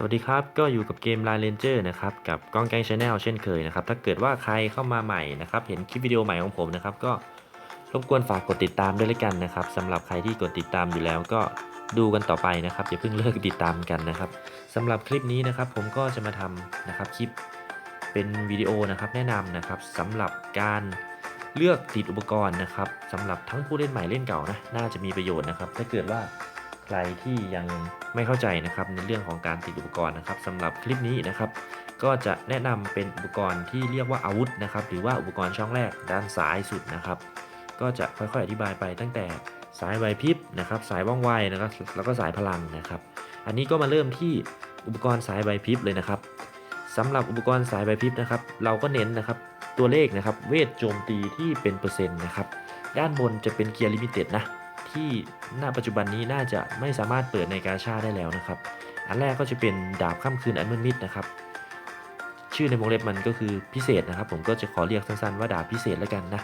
สวัสดีครับ ก็อยู่กับเกม Line Ranger นะครับ กับก้องแกงชาแนลเช่นเคยนะครับ ถ้าเกิดว่าใครเข้ามาใหม่นะครับ เห็นคลิปวิดีโอใหม่ของผมนะครับ ก็รบกวนฝากกดติดตามด้วยละกันนะครับสำหรับใครที่กดติดตามอยู่แล้วก็ดูกันต่อไปนะครับอย่าเพิ่งเลิกติดตามกันนะครับสำหรับคลิปนี้นะครับ ผมก็จะมาทำนะครับคลิปเป็นวิดีโอนะครับแนะนำนะครับสำหรับการเลือกติดอุปกรณ์นะครับสำหรับทั้งผู้เล่นใหม่เล่นเก่านะน่าจะมีประโยชน์นะครับ ถ้าเกิดว่า ใครที่ยังไม่เข้าใจนะครับในเรื่องของการติดอุปกรณ์นะครับสำหรับคลิปนี้นะครับก็จะแนะนำเป็นอุปกรณ์ที่เรียกว่าอาวุธนะครับหรือว่าอุปกรณ์ช่องแรกด้านซ้ายสุดนะครับ ก็จะค่อยๆอธิบายไปตั้งแต่สายไวพริบนะครับสายว่องไวนะครับแล้วก็สายพลังนะครับ อันนี้ก็มาเริ่มที่อุปกรณ์สายไวพริบเลยนะครับสำหรับอุปกรณ์สายไวพริบนะครับ เราก็เน้นนะครับตัวเลขนะครับเวทโจมตีที่เป็นเปอร์เซ็นต์นะครับด้านบนจะเป็นเกียร์ลิมิเต็ดนะ ที่ณปัจจุบันนี้น่าจะไม่สามารถเปิดในกาชาได้แล้วนะครับ อันแรกก็จะเป็นดาบค่ำคืนอันมืดมิดนะครับ ชื่อในวงเล็บมันก็คือพิเศษนะครับ ผมก็จะขอเรียกสั้นๆว่าดาบพิเศษแล้วกันนะ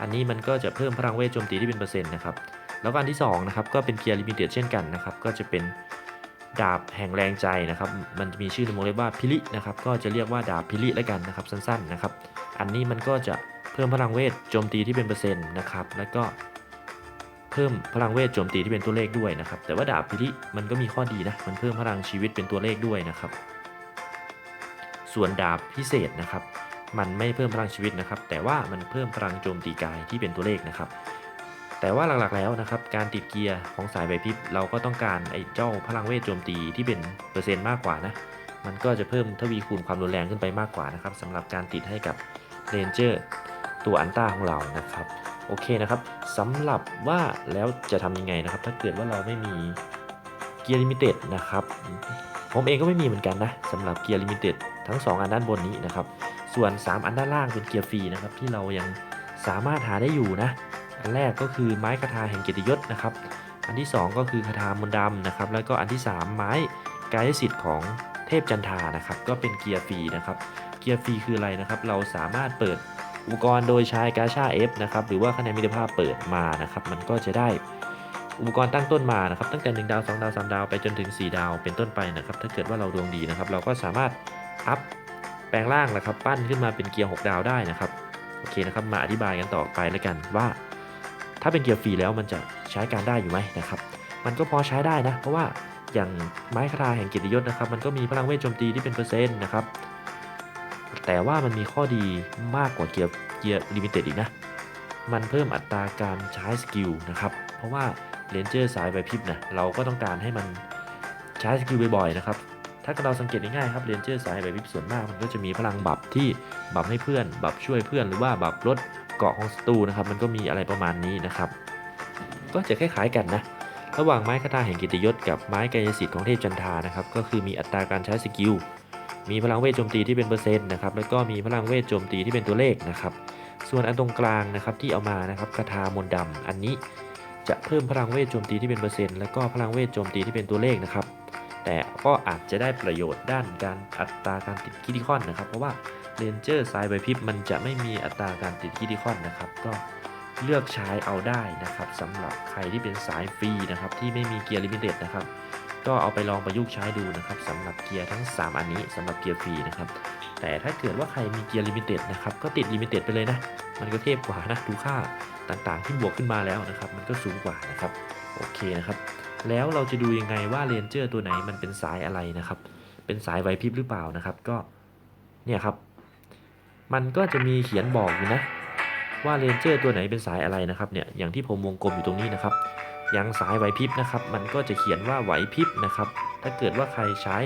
อันนี้มันก็จะเพิ่มพลังเวทโจมตีที่เป็นเปอร์เซ็นต์นะครับ แล้วอันที่2นะครับก็เป็นเกียร์ลิมิเต็ดเช่นกันนะครับ ก็จะเป็นดาบแห่งแรงใจนะครับ มันจะมีชื่อในวงเล็บว่าพิลินะครับ ก็จะเรียกว่าดาบพิลิแล้วกันนะครับ สั้นๆนะครับ อันนี้มันก็จะเพิ่มพลังเวทโจมตีที่เป็นเปอร์เซ็นต์นะครับ แล้วก็ พิ่มพลังเวทโจมตีที่เป็นตัวเลขด้วยนะครับ แต่ว่าดาบพิริมันก็มีข้อดีนะ มันเพิ่มพลังชีวิตเป็นตัวเลขด้วยนะครับ ส่วนดาบพิเศษนะครับ มันไม่เพิ่มพลังชีวิตนะครับ แต่ว่ามันเพิ่มพลังโจมตีกายที่เป็นตัวเลขนะครับ แต่ว่าหลักๆแล้วนะครับ การติดเกียร์ของสายใบพิบเราก็ต้องการไอ้เจ้าพลังเวทโจมตีที่เป็นเปอร์เซ็นต์มากกว่านะ มันก็จะเพิ่มทวีคูณความรุนแรงขึ้นไปมากกว่านะครับสำหรับการติดให้กับเรนเจอร์ตัวอันต้าของเรานะครับ โอเคนะครับสำหรับว่าแล้วจะทำยังไงนะครับ ถ้าเกิดว่าเราไม่มีเกียร์ลิมิเต็ดนะครับ ผมเองก็ไม่มีเหมือนกันนะสำหรับเกียร์ลิมิเต็ดทั้ง 2 อันด้านบนนี้นะครับ ส่วน 3 อันด้านล่างเป็นเกียร์ฟรีนะครับ ที่เรายังสามารถหาได้อยู่นะ อันแรกก็คือไม้คาถาแห่งเกียรติยศนะครับ อันที่ 2 ก็คือคาถามนดำนะครับ แล้วก็อันที่ 3 ไม้กายสิทธิ์ของเทพจันทานะครับ ก็เป็นเกียร์ฟรีนะครับ เกียร์ฟรีคืออะไรนะครับ เราสามารถเปิด อุปกรณ์โดยใช้กาชา F นะครับหรือว่าคะแนนมิตรภาพเปิดมานะครับมันก็จะได้อุปกรณ์ตั้งต้นมานะครับตั้งแต่ 1 ดาว 2 ดาว 3 ดาวไปจนถึง 4 ดาวเป็นต้นไปนะครับถ้าเกิดว่าเราดวงดีนะครับเราก็สามารถอัพแปลงร่างนะครับปั้นขึ้นมาเป็นเกียร์ 6 ดาวได้นะครับโอเคนะครับมาอธิบายกันต่อไปแล้วกันว่า ถ้าเป็นเกียร์ฟรีแล้วมันจะใช้การได้อยู่ไหมนะครับมันก็พอใช้ได้นะเพราะว่าอย่างไม้คาถาแห่งกียรติยศนะครับมันก็มีพลังเวทโจมตีที่เป็นเปอร์เซ็นต์นะครับ แต่ว่ามันมีข้อดีมากกว่าเกียร์เกียร์ลิมิเต็ดอีกนะ มันเพิ่มอัตราการใช้สกิลนะครับ เพราะว่าเลนเจอร์สายใบพริบนะเราก็ต้องการให้มันใช้สกิลบ่อยๆนะครับ ถ้าเราสังเกตง่ายๆครับเลนเจอร์สายใบพริบส่วนมากมันก็จะมีพลังบัฟที่บัฟให้เพื่อน บัฟช่วยเพื่อนหรือว่าบัฟลดเกาะของศัตรูนะครับมันก็มีอะไรประมาณนี้นะครับ ก็จะคล้ายๆกันนะระหว่างไม้คาถาแห่งกิตติยศกับไม้กายสิทธิ์ของเทพจันทานะครับก็คือมีอัตราการใช้สกิล มีพลังเวทโจมตีที่เป็นเปอร์เซ็นต์นะครับแล้วก็มีพลังเวทโจมตีที่เป็นตัวเลขนะครับ ส่วนอันตรงกลางนะครับที่เอามานะครับคาถามนต์ดำอันนี้จะเพิ่มพลังเวทโจมตีที่เป็นเปอร์เซ็นต์แล้วก็พลังเวทโจมตีที่เป็นตัวเลขนะครับ แต่ก็อาจจะได้ประโยชน์ด้านการอัตราการติดคิติคอนนะครับ เพราะว่าเรนเจอร์สายใบพิบมันจะไม่มีอัตราการติดคิติคอนนะครับ ก็ เลือกใช้เอาได้นะครับสำหรับใครที่เป็นสายฟรีนะครับที่ไม่มีเกียร์ลิมิเต็ดนะครับก็เอาไปลองประยุกต์ใช้ดูนะครับสำหรับเกียร์ทั้ง 3 อันนี้สำหรับเกียร์ฟรีนะครับแต่ถ้าเกิดว่าใครมีเกียร์ลิมิเต็ดนะครับก็ติดลิมิเต็ดไปเลยนะมันก็เทพกว่านะดูค่าต่างๆที่บวกขึ้นมาแล้วนะครับมันก็สูงกว่านะครับโอเคนะครับแล้วเราจะดูยังไงว่าเรนเจอร์ตัวไหนมันเป็นสายอะไรนะครับเป็นสายไวพริบหรือเปล่านะครับก็เนี่ยครับมันก็จะมีเขียนบอกอยู่นะ ว่าเรนเจอร์ตัวไหนเป็นสายอะไรนะครับเนี่ยอย่างที่ผมวงกลมอยู่ตรงนี้นะครับอย่างสายไหวพริบนะครับ มันก็จะเขียนว่าไหวพริบนะครับ ถ้าเกิดว่าใครใช้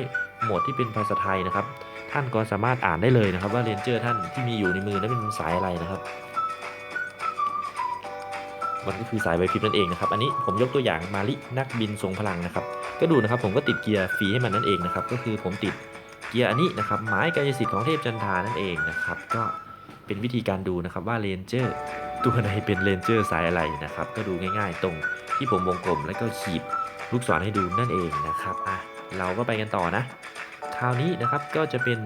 โหมดที่เป็นภาษาไทยนะครับ ท่านก็สามารถอ่านได้เลยนะครับ ว่าเรนเจอร์ท่านที่มีอยู่ในมือนั้นเป็นสายอะไรนะครับมันก็คือสายไวพริบนั่นเองนะครับ อันนี้ผมยกตัวอย่างมาลินักบินทรงพลังนะครับ ก็ดูนะครับผมก็ติดเกียร์ฟรีให้มันนั่นเองนะครับ ก็คือผมติดเกียร์อันนี้นะครับไม้กายสิทธิ์ของเทพจันทานั่นเองนะครับ ก็ เป็นวิธีการดูนะครับว่าเรนเจอร์ตัวไหนเป็นเรนเจอร์สายอะไรนะครับ ก็ดูง่ายๆ ตรงที่ผมวงกลมแล้วก็ขีดลูกศรให้ดูนั่นเองนะครับอะเราก็ไปกันต่อนะ คราวนี้นะครับก็จะเป็น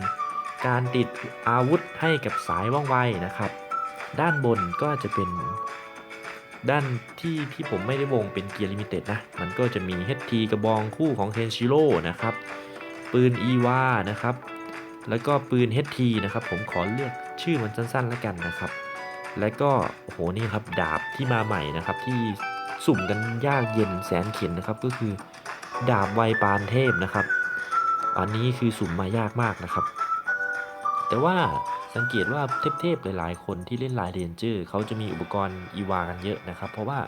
การติดอาวุธให้กับสายว่องไวนะครับ ด้านบนก็จะเป็นด้านที่ที่ผมไม่ได้วงเป็นเกียร์ลิมิเต็ดนะ มันก็จะมี HT กระบองคู่ของเทนชิโร่นะครับ ปืนอีวานะครับ แล้วก็ปืน HT นะครับ ผมขอเลือก ชื่อมันสั้นๆแล้วกันนะครับ แล้วก็โอ้โหนี่ครับดาบที่มาใหม่นะครับ ที่สุ่มกันยากเย็นแสนเข็นนะครับ ก็คือดาบไวปานเทพนะครับ อันนี้คือสุ่มมายากมากนะครับ แต่ว่าสังเกตว่าเทพๆหลายๆ คนที่เล่นลายเรนเจอร์เขาจะมีอุปกรณ์อีวากันเยอะนะครับ เพราะว่า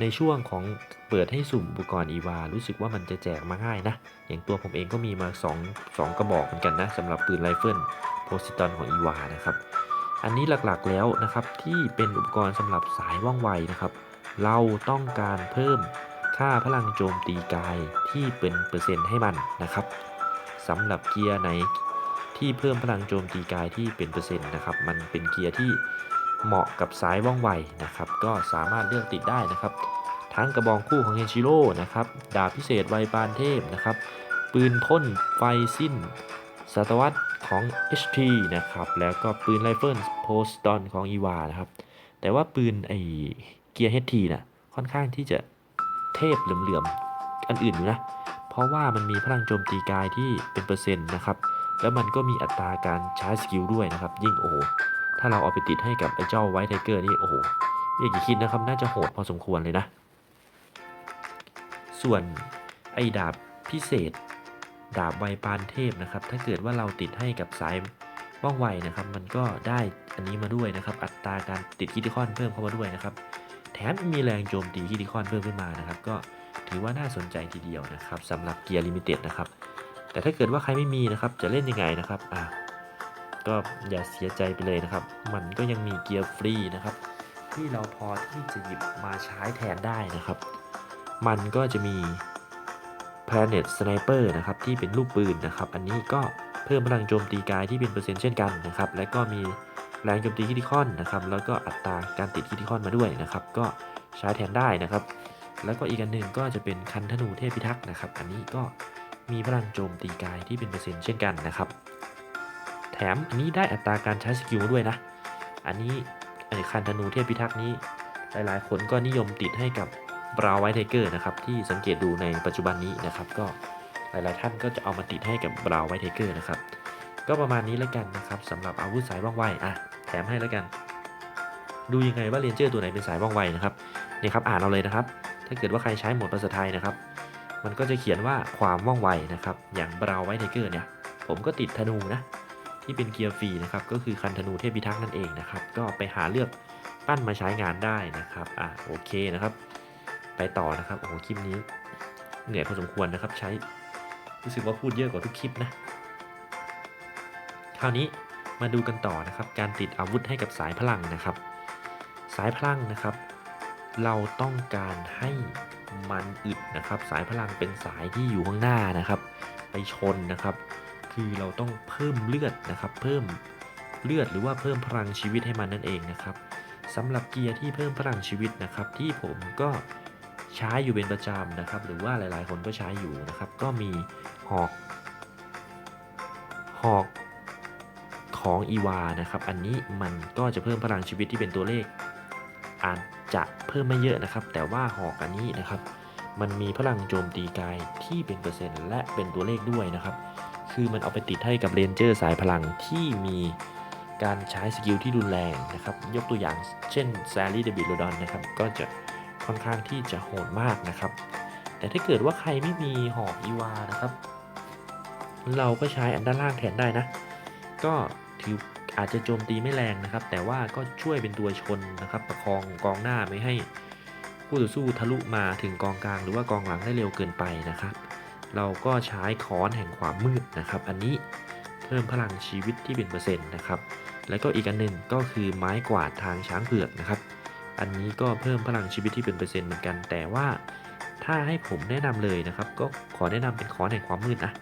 ในช่วงของเปิดให้สุ่มอุปกรณ์อีวา รู้สึกว่ามันจะแจกมาง่ายนะ อย่างตัวผมเองก็มีมา 2 2 กระบอกเหมือนกันนะสำหรับปืนไรเฟิล โพสิตอนของอีวานะครับ อันนี้หลักๆแล้วนะครับที่เป็นอุปกรณ์สำหรับสายว่องไวนะครับ เราต้องการเพิ่มค่าพลังโจมตีกายที่เป็นเปอร์เซ็นต์ให้มันนะครับสำหรับเกียร์ไหนที่เพิ่มพลังโจมตีกายที่เป็นเปอร์เซ็นต์นะครับ มันเป็นเกียร์ที่เหมาะกับสายว่องไวนะครับ ก็สามารถเลือกติดได้นะครับ ทั้งกระบองคู่ของเฮนชิโร่นะครับ ดาบพิเศษไวปานเทพนะครับ ปืนพ่นไฟสิ้นศตวรรษ ของ HP นะครับ แล้วก็ปืนไรเฟิลโพสตอนของอีวานะครับ แต่ว่าปืนไอเกียร์ HT น่ะค่อนข้างที่จะเทพเหลื่อมๆอันอื่นอยู่นะ เพราะว่ามันมีพลังโจมตีกายที่เป็นเปอร์เซ็นต์นะครับ แล้วมันก็มีอัตราการใช้สกิลด้วยนะครับ ยิ่งโอ้โห ถ้าเราเอาไปติดให้กับไอ้เจ้าไวท์ไทเกอร์นี่โอ้โหไม่อยากจะคิดนะครับ น่าจะโหดพอสมควรเลยนะ ส่วนไอ้ดาบพิเศษ ดาบไวปานเทพนะครับ ถ้าเกิดว่าเราติดให้กับสายว่องไวนะครับ มันก็ได้อันนี้มาด้วยนะครับ อัตราการติดคิติคอนเพิ่มเข้ามาด้วยนะครับ แถมมีแรงโจมตีคิติคอนเพิ่มขึ้นมานะครับ ก็ถือว่าน่าสนใจทีเดียวนะครับสำหรับเกียร์ลิมิเต็ดนะครับ แต่ถ้าเกิดว่าใครไม่มีนะครับ จะเล่นยังไงนะครับอะก็อย่าเสียใจไปเลยนะครับ มันก็ยังมีเกียร์ฟรีนะครับ ที่เราพอที่จะหยิบมาใช้แทนได้นะครับ มันก็จะมี Planet Sniper นะครับที่เป็นลูกปืนนะครับ อันนี้ก็เพิ่มพลังโจมตีกายที่เป็นเปอร์เซ็นต์เช่นกันนะครับ และก็มีแรงโจมตีคิติคอนนะครับ แล้วก็อัตราการติดคิติคอนมาด้วยนะครับ ก็ใช้แทนได้นะครับ แล้วก็อีกอันหนึ่งก็จะเป็นคันธนูเทพพิทักษ์นะครับ อันนี้ก็มีพลังโจมตีกายที่เป็นเปอร์เซ็นต์เช่นกันนะครับ แถมอันนี้ได้อัตราการใช้สกิลมาด้วยนะ อันนี้ไอ้คันธนูเทพพิทักษ์นี้ หลายๆ คนก็นิยมติดให้กับ บราวไวท์ไทเกอร์นะครับที่สังเกตดูในปัจจุบันนี้นะครับ ก็หลายๆท่านก็จะเอามาติดให้กับบราวไวท์ไทเกอร์นะครับ ก็ประมาณนี้แล้วกันนะครับสำหรับอาวุธสายว่องไวอะแถมให้แล้วกัน ดูยังไงว่าเรนเจอร์ตัวไหนเป็นสายว่องไวนะครับนี่ครับอ่านเอาเลยนะครับ ถ้าเกิดว่าใครใช้หมดภาษาไทยนะครับ มันก็จะเขียนว่าความว่องไวนะครับ อย่างบราวไวท์ไทเกอร์เนี่ย ผมก็ติดธนูนะที่เป็นเกียร์ฟรีนะครับก็คือคันธนูเทพพิทักษ์นั่นเองนะครับ ก็ไปหาเลือกปั้นมาใช้งานได้นะครับอะโอเคนะครับ ไปต่อนะครับโอ้โหคลิปนี้เหนื่อยพอสมควรนะครับ ใช้รู้สึกว่าพูดเยอะกว่าทุกคลิปนะคราวนี้มาดูกันต่อนะครับ การติดอาวุธให้กับสายพลังนะครับ สายพลังนะครับ เราต้องการให้มันอึดนะครับ สายพลังเป็นสายที่อยู่ข้างหน้านะครับ ไปชนนะครับ คือเราต้องเพิ่มเลือดนะครับ เพิ่มเลือดหรือว่าเพิ่มพลังชีวิตให้มันนั่นเองนะครับสำหรับเกียร์ที่เพิ่มพลังชีวิตนะครับ ที่ผมก็ ใช้อยู่เป็นประจำนะครับ หรือว่าหลายๆ คนก็ใช้อยู่นะครับ ก็มีหอกหอกของอีวานะครับ อันนี้มันก็จะเพิ่มพลังชีวิตที่เป็นตัวเลข อาจจะเพิ่มไม่เยอะนะครับ แต่ว่าหอกอันนี้นะครับ มันมีพลังโจมตีกายที่เป็นเปอร์เซ็นต์และเป็นตัวเลขด้วยนะครับ คือมันเอาไปติดให้กับเรนเจอร์สายพลังที่มีการใช้สกิลที่รุนแรงนะครับ ยกตัวอย่างเช่นแซลลี่เดบิโลดอนนะครับ ก็จะ ค่อนข้างที่จะโหดมากนะครับ แต่ถ้าเกิดว่าใครไม่มีหอกอีวานะครับ เราก็ใช้อันด้านล่างแทนได้นะ ก็ถืออาจจะโจมตีไม่แรงนะครับ แต่ว่าก็ช่วยเป็นตัวชนนะครับ ประคองกองหน้าไม่ให้คู่ต่อสู้ทะลุมาถึงกองกลางหรือว่ากองหลังได้เร็วเกินไปนะครับ เราก็ใช้ค้อนแห่งความมืดนะครับ อันนี้เพิ่มพลังชีวิตที่เป็นเปอร์เซ็นต์นะครับ แล้วก็อีกอันหนึ่งก็คือไม้กวาดทางช้างเผือกนะครับ อันนี้ก็เพิ่มพลังชีวิตที่เป็นเปอร์เซ็นต์เหมือนกัน แต่ว่าถ้าให้ผมแนะนำเลยนะครับ ก็ขอแนะนำเป็นค้อนแห่งความมืดนะ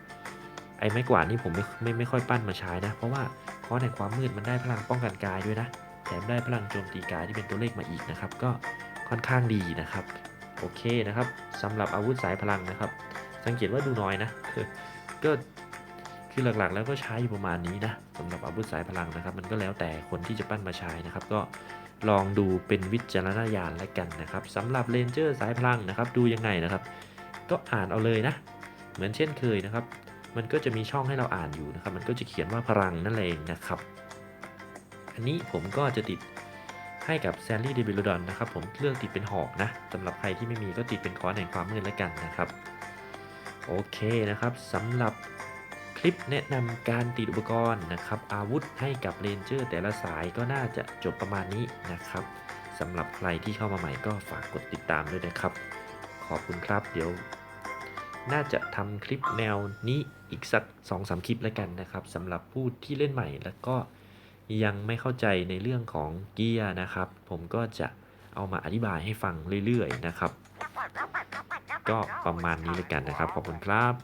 ไอ้ไม้กวาดนี่ผมไม่ไม่ไม่ค่อยปั้นมาใช้นะ เพราะว่าค้อนแห่งความมืดมันได้พลังป้องกันกายด้วยนะ แถมได้พลังโจมตีกายที่เป็นตัวเลขมาอีกนะครับ ก็ค่อนข้างดีนะครับ โอเคนะครับสำหรับอาวุธสายพลังนะครับ สังเกตว่าดูน้อยนะ ก็คือหลักๆ แล้วก็ใช้อยู่ประมาณนี้นะสำหรับอาวุธสายพลังนะครับ มันก็แล้วแต่คนที่จะปั้นมาใช้นะครับ ก็ ลองดูเป็นวิจารณญาณแล้วกันนะครับสำหรับเลนเจอร์สายพลังนะครับ ดูยังไงนะครับ ก็อ่านเอาเลยนะ เหมือนเช่นเคยนะครับ มันก็จะมีช่องให้เราอ่านอยู่นะครับ มันก็จะเขียนว่าพลังนั่นเองนะครับ อันนี้ผมก็จะติดให้กับแซลลี่เดบิลดอนนะครับ ผมเลือกติดเป็นหอกนะสำหรับใครที่ไม่มีก็ติดเป็นค้อนแห่งความมืดแล้วกันนะครับ โอเคนะครับสำหรับ คลิปแนะนำการติดอุปกรณ์นะครับ อาวุธให้กับเรนเจอร์แต่ละสายก็น่าจะจบประมาณนี้นะครับสำหรับใครที่เข้ามาใหม่ก็ฝากกดติดตามด้วยนะครับ ขอบคุณครับเดี๋ยว น่าจะทำคลิปแนวนี้อีกสัก2อสคลิปแล้วกันนะครับสำหรับผู้ที่เล่นใหม่แล้วก็ยังไม่เข้าใจในเรื่องของเกียร์นะครับ ผมก็จะเอามาอธิบายให้ฟังเรื่อยๆนะครับ ก็ประมาณนี้แล้วกันนะครับ ขอบคุณครับ